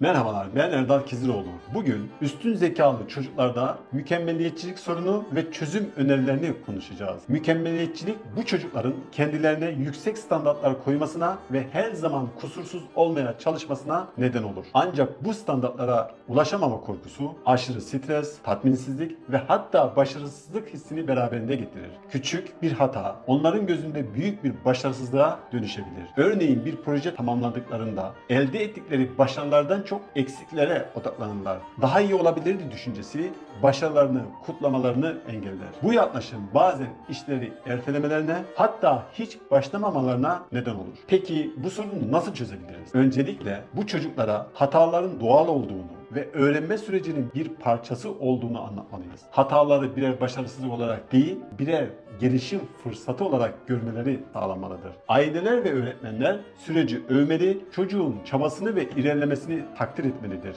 Merhabalar ben Erdal Kiziroğlu. Bugün üstün zekalı çocuklarda mükemmeliyetçilik sorunu ve çözüm önerilerini konuşacağız. Mükemmeliyetçilik bu çocukların kendilerine yüksek standartlar koymasına ve her zaman kusursuz olmaya çalışmasına neden olur. Ancak bu standartlara ulaşamama korkusu aşırı stres, tatminsizlik ve hatta başarısızlık hissini beraberinde getirir. Küçük bir hata onların gözünde büyük bir başarısızlığa dönüşebilir. Örneğin bir proje tamamladıklarında elde ettikleri başarılardan çok eksiklere odaklanırlar. Daha iyi olabilirdi düşüncesi başarılarını kutlamalarını engeller. Bu yaklaşım bazen işleri ertelemelerine hatta hiç başlamamalarına neden olur. Peki bu sorunu nasıl çözebiliriz? Öncelikle bu çocuklara hataların doğal olduğunu ve öğrenme sürecinin bir parçası olduğunu anlatmalıyız. Hataları birer başarısızlık olarak değil, birer gelişim fırsatı olarak görmeleri sağlanmalıdır. Aileler ve öğretmenler süreci övmeli, çocuğun çabasını ve ilerlemesini takdir etmelidir.